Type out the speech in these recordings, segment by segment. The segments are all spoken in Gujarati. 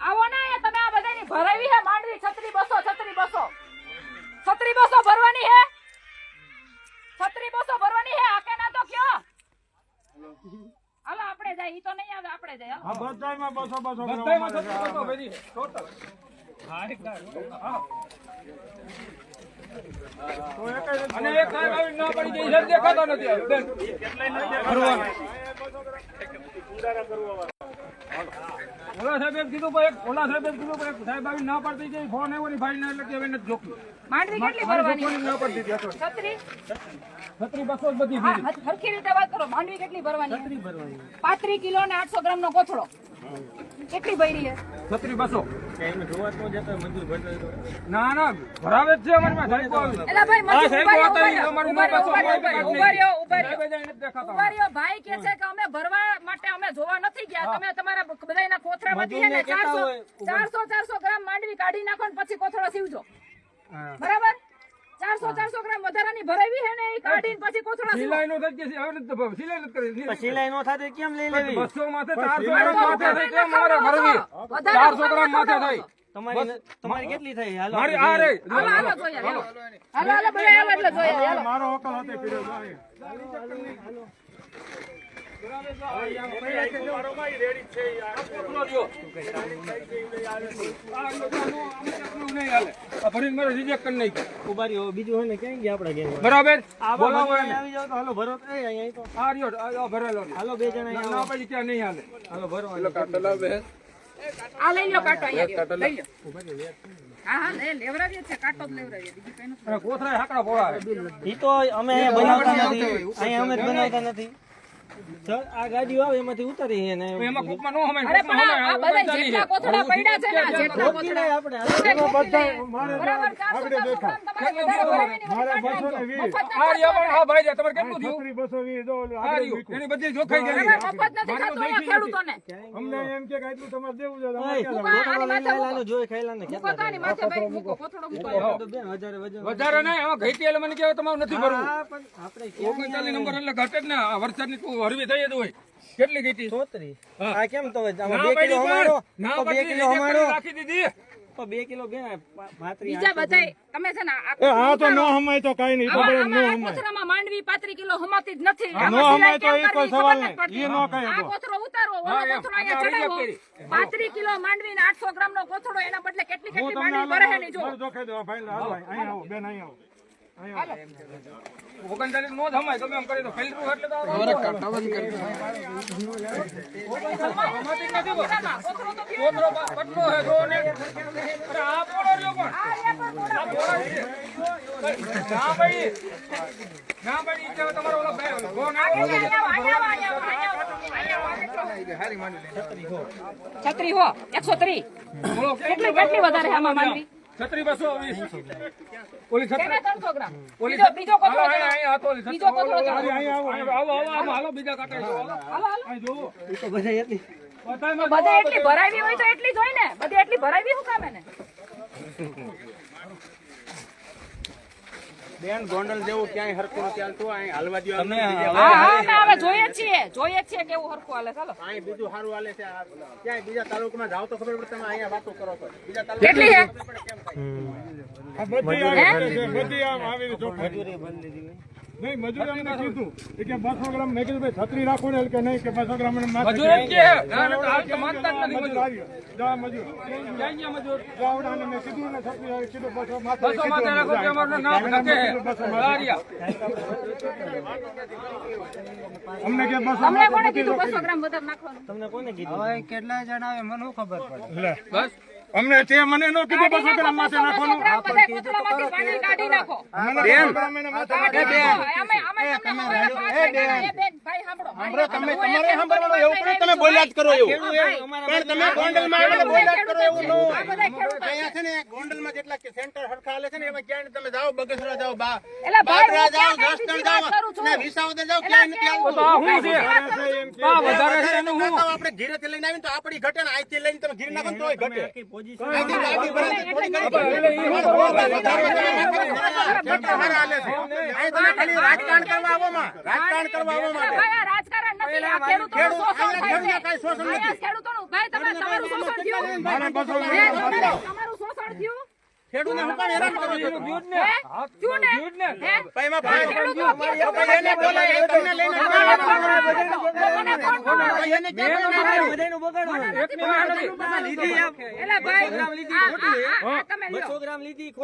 આવો, ને તમે આ બધાની ભરાવી હે માંડવી છત્રી બસો છત્રી બસો છત્રી બસો ભરવાની હે છત્રી બસો ભરવાની હે આકે ના તો કયો હાલો આપણે જાય ઈ તો નહીં આવે આપણે જાય. બધાયમાં બસો બસો બધાયમાં ભરી ટોટલ. અને એક સાહેબ આવી ના પડી જાય છે, દેખાતો નથી. બેન. ઓલા સાહેબ એમ કીધું એક ઓલા સાહેબ એમ કીધું એક સાહેબ આવી ના પડતી જાય ફોન આવ્યો ને ભાઈ એટલે કે હવે નથી જોખમી માંડવી કેટલી ભરવાની ના પડતી હતી. છત્રી છત્રી બસો જ બધી હા. હરખી રીતે વાત કરો માંડવી કેટલી ભરવાની ભરવાની પાંત્રીસ કિલો ને આઠસો ગ્રામ નો કોથળો કેટલી ભરી છત્રી બસો ના ના ભરાવે છે અમારી સાહેબ ભાઈ કે છે કે અમે ભરવા માટે અમે જોવા નથી ગયા. તમે તમારા બધાયના કોથળામાંથી છે ને ચારસો ચારસો ચારસો ગ્રામ માંડવી કાઢી નાખો ને પછી કોથળો સીવજો. બરાબર? ચારસો ગ્રામ વધારાની ભરાવી છે ને એ કાઢીને પછી કોથળા સિલાઈ નો થઈ છે, હવે. સિલાઈ નથી કરી. સિલાઈ નો થાય કેમ લઈ લેવી? બસો માથે ચારસો ગ્રામ માથે થઈ કેમ મારે ભરવી? ચારસો ગ્રામ માથે થઈ તમારી તમારી કેટલી થઈ? હાલો મારી આ રે હાલો હાલો જોઈએ હાલો. હાલો. હાલો. બધા એટલે હાલો. મારો અકલ હાથે પીડ્યો હાલો અહીં. બરાબર? બોલાવો એને. આવી જાવ તો હાલો ભરો ભરેલો હાલો બે જણા ક્યાં નહીં હાલે. હાલો ભરો આ લઈ લો કાંટો અહીંયા લઈ લો હા હા લે લેવરાવીએ છે કાંટો જ લેવરાવીએ બીજું કઈ નથી. અને હાકડા પોળાવે. ઈ તો અમે અહીંયા બનાવતા નથી. અહીંયા અમે જ બનાવતા નથી. આ ગાડીઓ આવે એમાંથી ઉતારી અને એમાં કોકમાં નો હમે અરે પણ આ- બધા જેટલા કોથળા પડ્યા છે ને જેટલા કોથળા. આપણે બધા મારે આપણે બધી મારે કાઢી બસો ને નાખજો. વીસ. મફત આ નથી રહ્યા પણ હા ભાઈ તમારે કેટલું થયું? છત્રી બસો વીસ જો ઓલું આ. એની બધી જોખાઈ ગઈ મફત નથી ખાતો આ ખેડૂતોને. અમને એમ કે આટલું તમારે દેવું છે તમારે ઓય, આની માથે લાલો જોઈ ખાઈલા ને મૂકો તો માથે ભાઈ મૂકો કોથળો મૂકો. ખેતર તો બેન હજારે વજન વધારે નહીં હવે એટલે મને કે તમારે નથી ભરવું. હા પણ આપણે ક્યાં ઓગણચાલીસ નંબર એટલે ઘટે જ ને આ વરસાદની તું હરવી થઈ જતું હોય. કેટલી ઘટી ચોત્રીસ. આ કેમ તો બે કિલો અમારો? ના બે કિલો અમારો? રાખી દીધી. તો બે કિલો બેન બીજા બધાય તમે છે ને હા તો ન હમાય તો કઈ નહીં તો ન હમાય. માંડવી પાંત્રી કિલો હમાતી જ નથી. હા, ન આમાં હમાય તો એ કોઈ સવાલ નહીં. એ ન કહે આ તો. કોથળો ઓલો અહીંયા ચડાવો કિલો માંડવી ને આઠસો ગ્રામ નો કોથળો એના બદલે કેટલી કેટલી માંડવી ભરે છે ની જો. મારું જોખાઈ ભાઈ હાલો અહીં આવો બેન અહીં આવો. ઓગણચાલીસ નો એમ કરી એટલે તો હે ને. અરે આ પોળો રહ્યો પણ. આ પોળો ના ભાઈ ના ભાઈ તમારો ઓલો ભાઈ. છત્રી હો એકસો ત્રીસ કેટલી કેટલી વધારે આમાં માંડવી છત્રી બસો વીસ. ઓલી છત્રી ઓલી બીજો અહીંયા હતો ઓલી બીજો. અહીંયા આવો, આવો, આવો, હાલો, બીજા કાંટા હાલો. હાલો. અહીં જોવો. ઈ તો બધા એટલી બધાયમાં એટલી ભરાવી હોય તો એટલી જ હોય ને. બધી એટલી ભરાવી શું કામે ને બેન ગોંડલ જેવું ક્યાંય હરખું નથી હાલતું અહીં હાલવા દ્યો તમે હા હા અમે હવે જોઈએ છીએ જોઈએ છીએ કેવું હરખું હાલે ચાલો અહીં બીજું સારું હાલે છે ક્યાંય બીજા તાલુકામાં જાઓ તો ખબર પડે તમે અહીંયા વાતો કરો છો. બીજા તાલુકા કેટલી છે? બધી આવી બધી આમ આવી નહીં મજૂર અમને કીધું કે બસો ગ્રામ મેં કીધું ભાઈ છત્રી રાખો ને કે નહીં કે બસો ગ્રામ મજૂર એમ કે ના, ના, હાલ તો માનતા નથી મજૂર મજૂર. જા મજૂર. ક્યાં મજૂર? જા આવડાને મેં કીધું ને છત્રી આવી કીધું બસો માથે બસો માથે રાખો કે અમારું નામ ઢકે હે. અમને કે બસો તમને કોણે કીધું બસો ગ્રામ વધારે નાખવાનું? તમને કોને કીધું? કેટલા જણા આવે મને ખબર પડે? લે. બસ. અમને તે મને નો કીધું બસો ગ્રામ માથે નાખવાનું. ગ્રામ બધા કોથળામાંથી માંડવી કાઢી નાખો. મને બસો ગ્રામ એને માથે નાખો. અમે અમે તમને હવે એ બેન. ભાઈ સાંભળો. સાંભળો, તમે તમારે સાંભળવાનું એવું પણ તમે બોલ્યા જ કરો એવું. પણ તમે ગોંડલમાં આવીને બોલ્યા જ કરો એવું ન. અહીંયા છે ને ગોંડલમાં જેટલા કે સેન્ટર હરખા હાલે છે ને એમાં ક્યાંય તમે જાઓ બગસરા જાઓ બા હું જાઓ કઈ જાઓ ને વિસાવદર જાઓ ક્યાંય નથી એલા તો હું છે? વાત કરું છું, એમ કે આ વધારે છે એનું હું આપણે ઘીરેથી લઈને આવીને તો આપણી ઘટે ને અહીંથી લઈને તમે ઘીરે નાખો તો ઘટે રાજકારણ કરવા આવો રાજકારણ કરવા આવો માટે. બસો હે, તમારું તમારું શોષણ થયું? ખેડૂતને હું કામ હેરાન કરો છો? ને ને ને ખેડૂતો લઈને તમારે કોણ બોલાવે? મને કોણ બોલાવે? ભાઈ એને ક્યાં મેં બોલાય? બધાયનું બગાડવાનું. એક ની વાત નથી. એલા ભાઈ, આ- આ- આ- આ તમે લ્યો. 200 ગ્રામ લીધી તો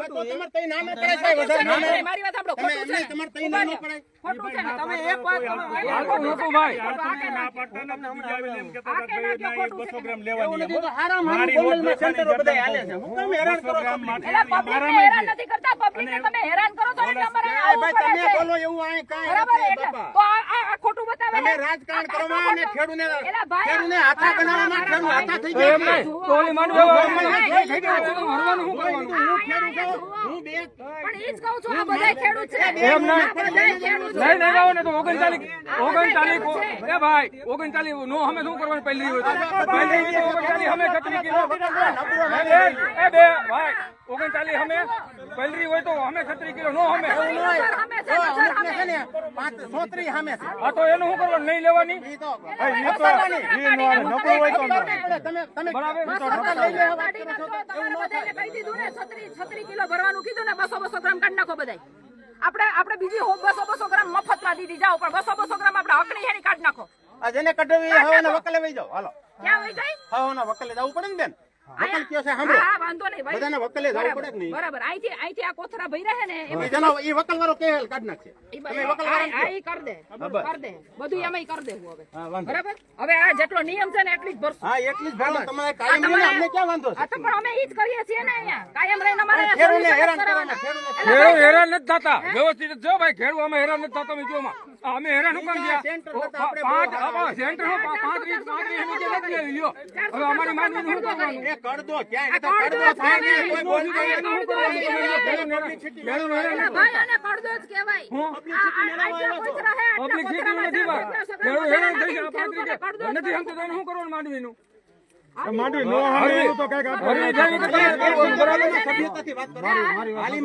ખોટું ખોટું બતાવે તમે રાજકારણ કરવા અને ખેડૂને ખેડૂને હાથા બનાવવામાં ખેડૂ હાથા થઈ ગયા એમ નહીં ઓલી માંડવી હરવાનું હું કરવાનું? હું ખેડૂ છું. હું બે પણ ઈ જ કહું છું, આ બધા ખેડૂ છે. એમ નહીં. નહીં નહીં આવો ને તો ઓગણચાલીસ ઓગણચાલીસ એ ભાઈ ઓગણચાલીસ નો અમે શું કરવાનું પહેલી હોય તો? પહેલી હોય તો ઓગણચાલીસ અમે છત્રીસ કિલો એ બે ભાઈ. ઓગણચાલીસ અમે પહેલી હોય તો અમે છત્રીસ કિલો નો અમે નજર સામે છે, આ તો એનું શું કરવાનું? નહીં લેવાની? ઈ તો ભાઈ, એ તો એ નો- નબળું હોય તો ન. તમે તમે બરાબર? કાઢી નાખો, તમારે બધાયને કહી દીધું ને, છત્રીસ- છત્રીસ કિલો ભરવાનું કીધું ને, બસો બસો ગ્રામ કાઢી નાખો બધાય. આપણે આપણે બીજી હો- બસો બસો ગ્રામ મફતમાં દીધી જાઓ પણ બસો બસો ગ્રામ આપણે હકની હેની કાઢ નાખો. જેને કઢવી વકલે વહી જાઓ. હાલો. ક્યાં વહી જાય? વકલે જવું પડે ને બેન? વકલ કયો છે સાંભળો. હા, વાંધો નહીં ભાઈ. બધાને વકલે જવું પડે કે નહીં? બરાબર. અહીંથી અહીંથી આ કોથળા ભર્યા છે ને એમાં ઈ જેનો વકલ વાળો કે કાઢ નાખશે તમે વકલ આ- આ ઈ કર દે. કર દે. બધું એમાં કર દેવું હવે. બરાબર? હવે આ જેટલો નિયમ છે ને એટલી જ ભરશું. હા એટલી જ ભરવાનું તમારે કાયમ રહીને અમને ક્યાં વાંધો છે? તો પણ અમે ઈ જ કરીએ છીએ ને અહીંયા. કાયમ રહીને અમારે ખેડૂને હેરાન કરવાના. કરવાના, ખેડૂને એટલે ખેડૂત હેરાન નથી થતા. વ્યવસ્થિત જો ભાઈ ખેડૂત અમે હેરાન નથી થતા તમે જો માં. આ અમે હેરાન કામ? સેન્ટર આપણે પાંચ બહુ આ સેન્ટર પાંત્રીસ પાંત્રીસ એની નથી લ્યો. હવે અમારી શું કરવાનું? એ દો ક્યાં નતા કડદો કડદો થાય થાય કોઈ. કડદો જ કહેવાય. ખેડૂત હેરાન એટલે ભાઈ આને કડદો જ કહેવાય. કોથળા પબ્લિક સિટી નથી જ્યાં ભાઈ હેરાન થઈ ગયા પાત્રી નથી હમ તો એને શું કરવાનું માંડવીનું? માંડવી નો હાલે તો કાંઈક હરવી જાય તો બરાબર સભ્યતાથી વાત કરો. હાલી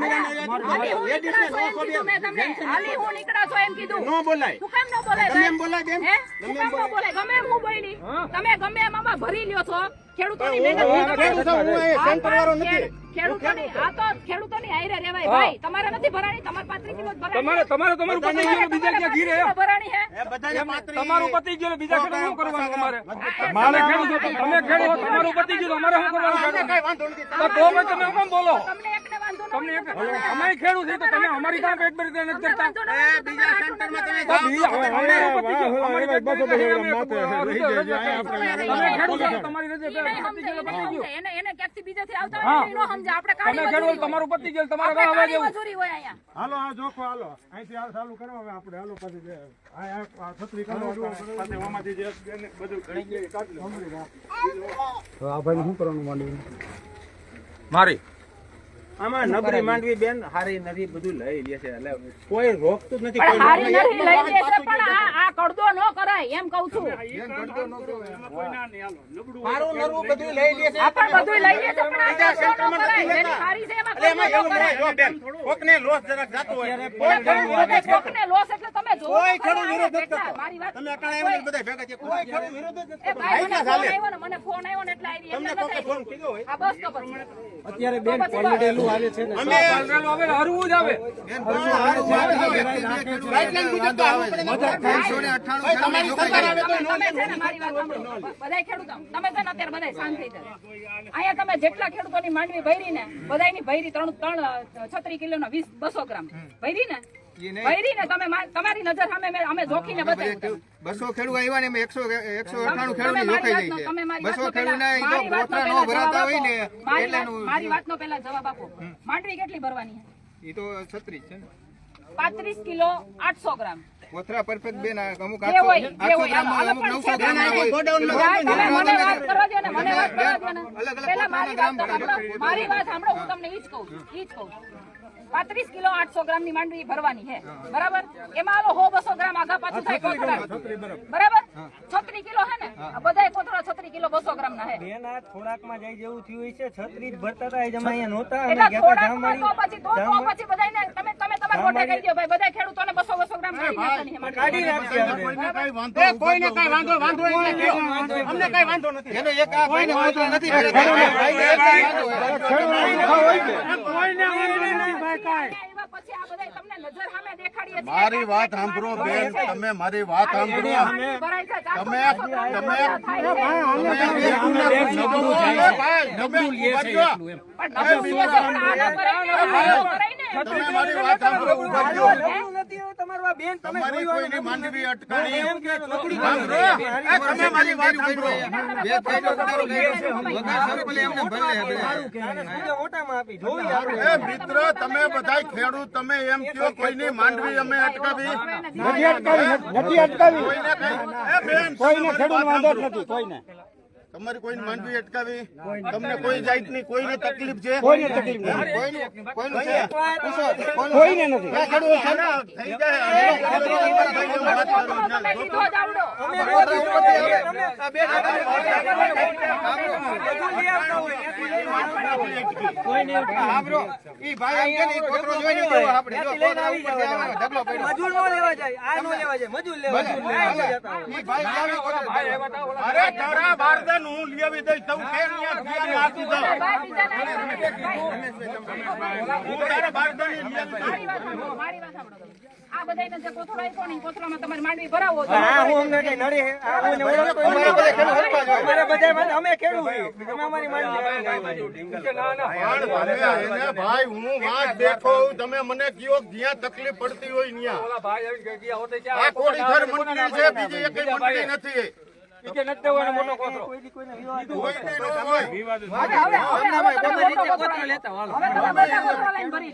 હાલી હું લેડીઝને નો તમને. હાલી હું નીકળા છો એમ કીધું. નો બોલાય તું કેમ નો બોલાય તમે એમ બોલાય કેમ તમે એમ બોલાય? ગમે હું બોલી. તમે ગમે એમ આમાં ભરી લ્યો છો. ખેડૂતોની મહેનત હું એ સેન્ટર વાળો નથી. ખેડૂતોની આ તો ખેડૂતોની ભાઈ. તમારે નથી ભરાણી તમારે પાંત્રીસ કિલો તમારે તમારે તમારું પતિ ગયેલું બીજા ક્યાં ઘી ભરાણી હે તમારું પતિ ગયેલું બીજા ખેડૂત શું કરવાનું તમારે? મારે તમે ખેડૂત તમે ખેડૂત તમારું પતિ ગયું અમારે શું કરવાનું તો તમે કેમ બોલો. તમને તમને હોય અમે ખેડૂત છે તો તમે અમારી કામ એક ભરી નથી કરતા. બીજા તમારે સેન્ટરમાં તમે અમારું અમારી તમારી પતિ ગયેલું, ઈ પતિ નહીં ગયું. સમજે. એને એને ક્યાંકથી બીજેથી આવતા હા. હોય ને સમજે. આપણે તમે કાળી ખેડૂત તમારું અહીંયા. હાલો આ જોખો હાલો. અહીંથી આ ચાલુ કરો હવે આપણે હાલો પછી જે આ આ- આ છત્રી કરો બધું ગણી ગઈ કાઢી લો. મારી. આમાં નબરી માંડવી બેન હારી નથી બધું લઈ લે છે. એટલે કોઈ રોકતું જ નથી કોઈ હારી નથી. લઈ લે છે પણ આ આ કડદો ન કરાય એમ કહું છું. મારું નરવું બધું લઈ લે છે. આ પણ બધું લઈ લે છે પણ આ ન સેન્ટરમાં કરાય. નથી જેની હારી છે એમાં એમાં ન એવું ન કરાય. જો બેન કોકને લોસ જરાક જાતો હોય. કોઈ કોઈ વિરોધ કોકને લોસ એટલે તમે જો કોઈ ખરું વિરોધ નથી કરતો. મારી વાત તમે અટાણે એમ બધા ભેગા છે કોઈ ખરું વિરોધ જ નથી એ કરતો. ભાઈ મને ફોન ચાલે આવ્યો ને મને ફોન આવ્યો ને એટલે આવી તમને કોકે ફોન કીધો હોય? આ બસ તો અત્યારે બેન પલટેલું હાલે છે અમે પેલું હવે હરવું જ આવે. ગાઈડલાઈન મુજબ તો આવવું પડે ને. ભાઈ, તમારી સરકાર આવે તો તમે છે મારી વાત બધાય ખેડૂતો તમે છે ને અત્યારે બધાય શાંત થઈ જાઓ. અહીંયા તમે જેટલા ખેડૂતોની માંડવી ભરી ને બધાયની ભરી ત્રણ ત્રણ છત્રી કિલો નો વીસ બસો ગ્રામ. ભરી ને ને તમે તમારી નજર સામે અમે જોખીને બતાવ્યું. બસો ખેડૂત આવ્યા ને એકસો એકસો અઠાણું ખેડૂત જોખાઈ જાય બસો ખેડૂત ના વાતનો ગોથરા નો ભરાતા હોય ને. મારી વાત- વાતનો પહેલા જવાબ આપો. માંડવી કેટલી ભરવાની છે? એ તો છત્રીસ છે ને. પાંત્રીસ કિલો આઠસો ગ્રામ. ગોથરા પરફેક્ટ બેન અમુક જે આઠસો જે આઠસો ગ્રામ અમુક નવસો ગ્રામ ને ને. અલગ અલગ મારી વાત સાંભળો હું તમને ઈ જ કહું ઈ જ કહું પાંત્રીસ કિલો આઠસો ગ્રામની માંડવી ભરવાની છે. બરાબર? એમાં આલો હો બસો ગ્રામ આગા પાછું થાય કોથળા બરાબર. છત્રી કિલો હે ને? બધા બધાય કોથળા છત્રી કિલો બસો ગ્રામ ના હે બેન આ થોડાકમાં જાય જેવું થયું છે છત્રી જ ભરતા હતા એ જ અહીંયા નહોતા પછી તો તો પછી બધા તમે દો ભાઈ બધા ખેડૂતોને બસો બસો ગ્રામ કાઢી કોઈને કઈ વાંધો વાંધો. અમને કઈ વાંધો નથી એનો એક આ કોઈને વાંધો નથી નજર સામે દેખાડીએ છીએ. મારી વાત સાંભળો બેન તમે મારી વાત સાંભળો. તમે તમે મારી વાત સાંભળો બેન તમે કોઈની એમ કે લકડી. તમે મારી વાત બે ફાયદો છે વગર સરપલે એમને આપી. મિત્ર તમે બધા ખેડૂત તમે એમ કહો કોઈની માંડવી અમે અટકાવી? નથી અટકાવી નથી અટકાવી. કોઈને કઈ? એ બેન કોઈને તમે ખેડૂત વાંધો જ. નથી કોઈને. તમારી કોઈ માંડવી અટકાવી? તમને કોઈ જાતની કોઈને તકલીફ છે? કોઈને તકલીફ નથી. કોઈનું કોઈનું છે? પૂછો કોઈને નથી. ખેડૂત થઈ જાય તમે લીધો જ આવડો. સાંભળો ઈ ભાઈ એમ કે ને ઈ કોતરો જોઈને કેવો આપણે જો કોતરા ઉપર આવે ઢગલો પડ્યો મજૂર નો લેવા જાય આ બધાયને જે કોથળો આપ્યો ને, ઈ કોથળામાં તમારે માંડવી ભરાવો આ હું નડે બધા અમે ખેડૂત અમે અમારી માંડવી ભાઈ હું વાત દેખો તમે મને કયો જ્યાં તકલીફ પડતી હોય આ મંડળી છે બીજી એક મંડળી નથી. ઈ નથી દેવાનો મોટો કોથળો કોઈ કોઈને વિવાદ કોઈની ન હોય હવે હવે હવે તમે. મારી.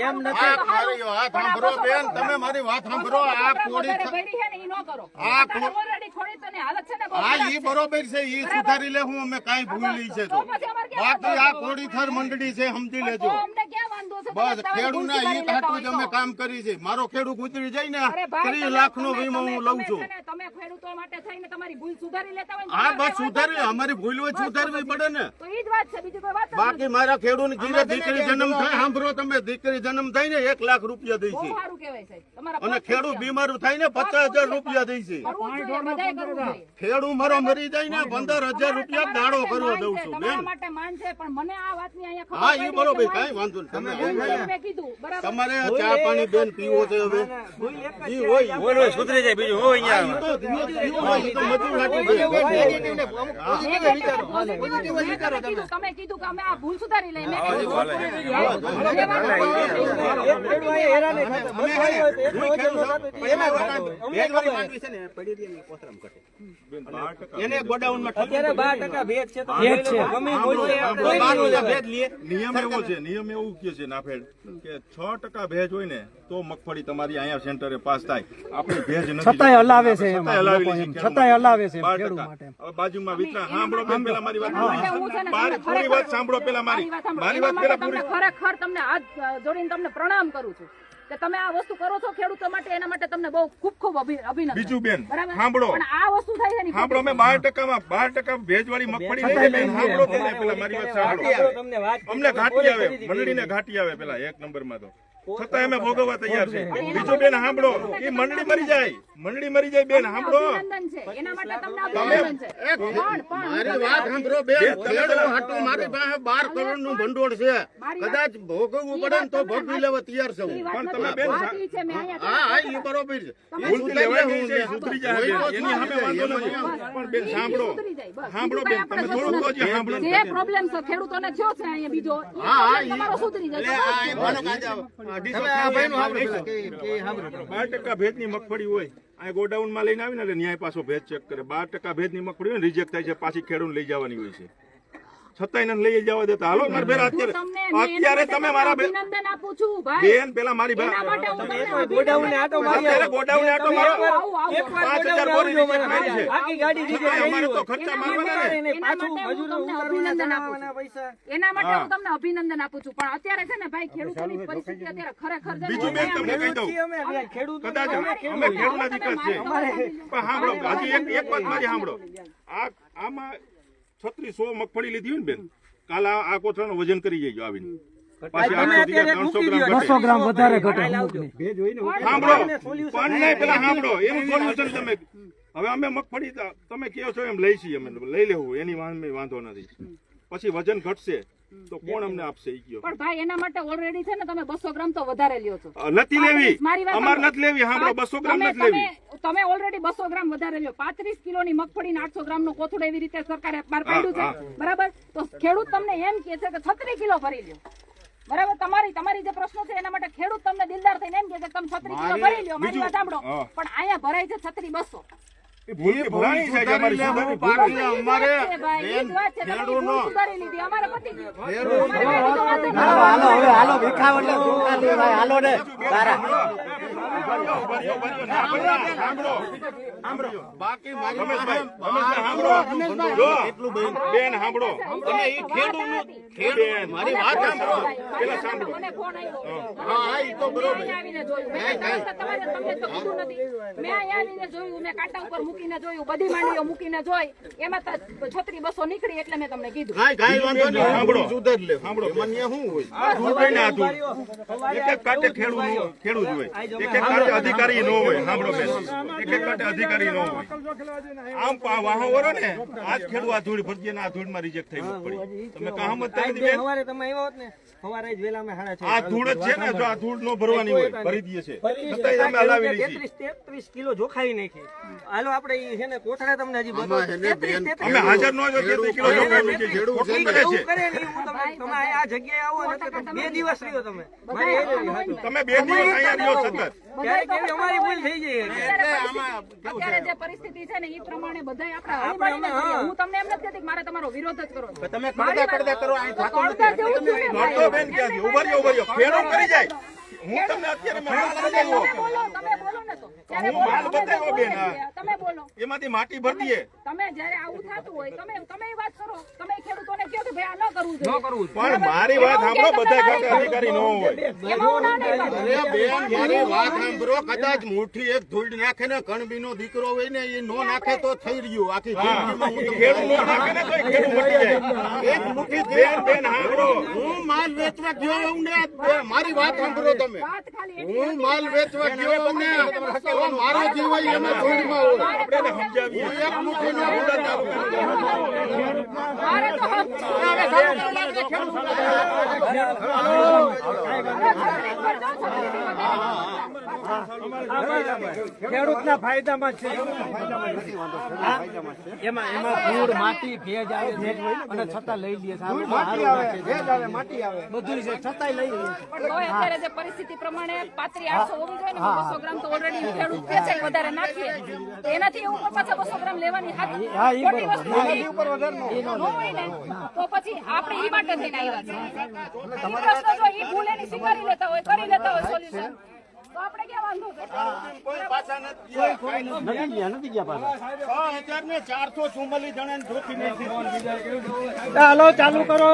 વાત સાંભળો બેન તમે મારી વાત સાંભળો આ કોડી બરોબર છે એ સુધારી લે હું અમે કાંઈ ભૂલી છે તો બાકી આ? કોડીથર મંડળી છે સમજી તો લેજો અમને છે? બસ તમે તમારી હિત હાટું જ અમે કામ કરી છે. મારો ખેડૂત ઉતરી જાય ને ત્રીસ લાખ નો વીમો હું લઉં છું. તમે ખેડૂતો માટે થઈને તમારી ભૂલ સુધારી લેતા હોય હા બસ સુધારી અમારી ભૂલ હોય સુધારવી પડે ને. તો ઈ જ વાત છે. બીજી કોઈ વાત બાકી મારા ખેડૂત દીકરી જન્મ થાય. સાંભળો તમે દીકરી જન્મ થાય ને એક લાખ રૂપિયા દઈ છે. અને ખેડૂત. બીમાર થાય ને પચાસ હજાર રૂપિયા. દઈ છે. ખેડૂત મારો મરી જાય ને પંદર હજાર રૂપિયા દાડો કરવા દઉં છું. બેન. માટે માન છે પણ મને આ વાતની અહીંયા ખબર હા એ બરોબર કઈ વાંધો નહીં. તમે આવી. મેં કીધું બરાબર. તમારે ચા પાણી બેન પીવો છે હવે? હોય. સુધરી જાય બીજું હોય તો ધીમે ધીમે તો મજૂર તમે. કીધું કે અમે આ ભૂલ સુધારી મેં. એને ગોડાઉનમાં અત્યારે બાર ટકા ભેજ છે. નિયમ એવો છે નિયમ એવું કે છે નાફેડ કે છ ટકા ભેજ હોય ને તો મગફળી તમારી અહીંયા સેન્ટરે પાસ થાય. આપણે ભેજ નથી. છતાંય હલાવે છે છતાંય છે હલાવે છે. હવે બાજુમાં વિતરા સાંભળો બેન પેલા મારી વાત એના માટે હું છે ને મારી પૂરી વાત સાંભળો પેલા મારી. મારી વાત પેલા પૂરી. ખરેખર તમને હાથ જોડીને તમને પ્રણામ કરું છું. કે તમે આ વસ્તુ કરો છો ખેડૂતો માટે એના માટે તમને બહુ ખૂબ ખૂબ અભિનંદન. બીજું બેન, સાંભળો. પણ આ વસ્તુ થાય છે ને સાંભળો બાર ટકામાં બાર ટકા ભેજવાળી મગફળી લઈ લઈએ બેન સાંભળો પેલા મારી વાત સાંભળો. તમને વાત અમને ઘાટી આવે મંડળીને ઘાટી આવે પેલા એક નંબરમાં તો. છતાં અમે ભોગવવા તૈયાર છે બીજું બેન સાંભળો એ મંડળી મરી જાય. મંડળી મરી જાય બેન સાંભળો. મારી વાત સાંભળો બેન. ખેડૂત મારી પાસે બાર કરોડનું ભંડોળ છે. કદાચ ભોગવવું પડે ને તો ભોગવી લેવા તૈયાર છું. પણ તમે બેન હા હા એ બરોબર છે. સુધારી જાય એની સામે વાંધો નથી. પણ બેન સાંભળો. જાય. સાંભળો બેન તમે થોડું તો જે સાંભળો. જે પ્રોબ્લેમ છે ખેડૂતોને થયો છે અહીંયા બીજો. હા, હા, તમારો સુધરી જશે બાર ટકા ભેજની મગફળી હોય આ ગોડાઉનમાં લઈને આવીને ન્યાય પાછો ભેજ ચેક કરે. બાર ટકા ભેજની મગફળી હોય રિજેક્ટ થાય છે પાછી ખેડૂત લઈ જવાની હોય છે. છતાંય એને લઈ જવા દેતા. હાલો મારા ભેરા અત્યારે અત્યારે તમે મારા બેન અભિનંદન આપું છું ભાઈ. બેન પેલા મારી ભાઈ ગોડાઉન માટે હું આટો મારી ગોડાઉન ને આટો મારો આવું, આવું. પાંચ હજાર બોરી આવજો મારી છે. આખી ગાડી છતાંય અમારે તો ખર્ચા મારવાના ને પાછું મજૂરો અભિનંદન આપું પૈસા છું. એના માટે હું તમને અભિનંદન આપું છું. પણ અત્યારે છે ને ભાઈ ખેડૂતોની પરિસ્થિતિ અત્યારે ખરેખર બીજું બેન તમને કહી દઉં. ખેડૂત કદાચ અમે ખેડૂતના દીકરા છે. પણ સાંભળો હજી એક એક વાત મારી સાંભળો આ આમાં છત્રીસ સો મગફળી લીધી હોય ને બેન કાલ આ કોથળાનું વજન કરી જઈજો આવીને. પાછી આઠસો થી ત્રણસો ગ્રામ ઘટે. ગ્રામ વધારે ઘટે. સાંભળો પણ નહીં પેલા સાંભળો એનું તમે હવે અમે મગફળી તમે કહો છો એમ લઈ છીએ અમે લઈ લેવું એની વાંધો નથી. પછી વજન ઘટશે. તો કોણ અમને આપશે ઈ ગયો પણ ભાઈ એના માટે ઓલરેડી છે ને તમે 200 ગ્રામ તો વધારે લ્યો છો. નથી લેવી. અમાર નથી લેવી. હા 200 ગ્રામ નથી લેવી. તમે ઓલરેડી 200 ગ્રામ વધારે લ્યો. 35 કિલો ની મગફળી ને 800 ગ્રામ નો કોથળો એવી રીતે સરકારે બહાર પાડ્યું છે. બરાબર? તો ખેડૂત તમને એમ કહે છે કે 36 કિલો ભરી લ્યો. બરાબર? તમારી તમારી જે પ્રશ્નો છે એના માટે ખેડૂત તમને દિલદાર થઈને એમ કહે છે કે તમે 36 કિલો ભરી લ્યો. મારી વાત સાંભળો. પણ અહીંયા ભરાય છે 36 200 હાલો હવે હાલો ભીખાવ એટલે ધોકા દે ભાઈ હાલો ને બાકી મારી રમેશભાઈ, પાસે રમેશભાઈ, સાંભળો. જો, બેન. સાંભળો. તમે ઈ ખેડૂતનું મારી વાત સાંભળો. પેલા સાંભળો. મને ફોન આવ્યો. હા. હા તો બરોબર. અહીંયા આવીને જોયું. મેં કીધું, તમારે તમને તો કીધું નથી. મેં અહીંયા જોયું, મેં કાંટા ઉપર મૂકીને જોયું, બધી માંડવીઓ મૂકીને જોઈ. એમાં તો છત્રી બસો નીકળી એટલે મેં તમને કીધું. સાંભળો. સુધર લે શું હોય? ખેડૂત હોય. એક એક કાંટે અધિકારી નો હોય સાંભળો બેન. એક એક કાંટે અધિકારી નો હોય. આમ પા- વાહો વરો ને આ જ ખેડૂત આ ધૂળ ભરજે ને ધૂળમાં રિજેક્ટ થઈ પડી તમે કાં સમજતા નથી બેન. સવારે તમે આવ્યો હોત ને સવારે જ વેલા અમે હાડા છે. આ ધૂળ જ છે ને જો આ ધૂળ નો ભરવાની હોય ભરી દઈએ છે. છતાંય તમે હલાવી છીએ. તેત્રીસ તેત્રીસ કિલો જોખાઈ નાખી. હાલો આપણે છે ને કોથળે તમને હજી બતાવું. અમે હાજર નો જો 33 કિલો જોખાઈ નાખી ખેડૂત છે કરે ને હું તમને તમે આ આ જગ્યાએ આવો ને બે દિવસ રહ્યો તમે. જ. તમે બે દિવસ અહીંયા રહ્યો સતત. ક્યારેક એવી અમારી ભૂલ થઈ જાય અત્યારે જે પરિસ્થિતિ છે ને એ પ્રમાણે બધાય આપણે હું. તમને એમ નથી કહેતી કે મારે તમારો વિરોધ જ કરો તમે કડદા કડદા કરો આ તો જેવું છે. ને બેન ક્યાંથી? ઊભા રહ્યો ઊભા રહ્યો. ફેરો કરી જાય. હું તમને અત્યારે બોલો તમે બોલો ને તો. હું માલ બતાવ્યો બેન, બોલીએ હા. છીએ. તમે બોલો. એમાંથી માટી ભરી દઈએ તમે જ્યારે આવું થતું હોય તમે તમે વાત કરો. તમે ખેડૂતોને કહો કે ભાઈ આ ન કરવું જોઈએ. પણ મારી વાત સાંભળો બધા ખાતે અધિકારી ન હોય. બેન મારી વાત સાંભળો કદાચ મુઠ્ઠી એક ધૂળ નાખે ને કણબીનો દીકરો હોય ને એ નો નાખે તો થઈ રહ્યું આખી હું તમને ખેડૂત નો નાખે ને તોય ખેડૂત મટી જાય એક મુઠ્ઠી બેન બેન સાંભળો હું માલ વેચવા ગયો હોઉં ને મારી વાત સાંભળો તમે વાત ખાલી એટલી હું માલ વેચવા ગયો હું ને તો મારો જીવ હોય એમાં ધૂળમાં હોય આપણે સમજાવીએ હું એક મુઠ્ઠી નો ભૂલા તાલુકાનો મારે તો હક ખેડૂતના ફાયદામાં છે. એમાં એમાં ધૂળ માટી ભેજ આવે છે. અને છતાં લઈ લઈએ છે. માટી આવે ભેજ આવે માટી આવે. બધું છે. છતાંય લઈ લઈએ અત્યારે જે પરિસ્થિતિ પ્રમાણે પાત્રી આઠસો હોવી જોઈએ ને બસો ગ્રામ તો ઓલરેડી ખેડૂત કે છે વધારે નાખીએ. તો એનાથી ઉપર પાછા બસો ગ્રામ લેવાની હાથ- હા, એ બરોબર. ઉપર વધારે ન હોય. ને તો પછી આપણે એ માટે થઈને આવ્યા છે પ્રશ્ન જો એ ભૂલ એની સ્વીકારી લેતા હોય કરી લેતા હોય સોલ્યુશન ચાલો ચાલુ કરો.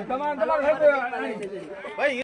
તમારે તમારે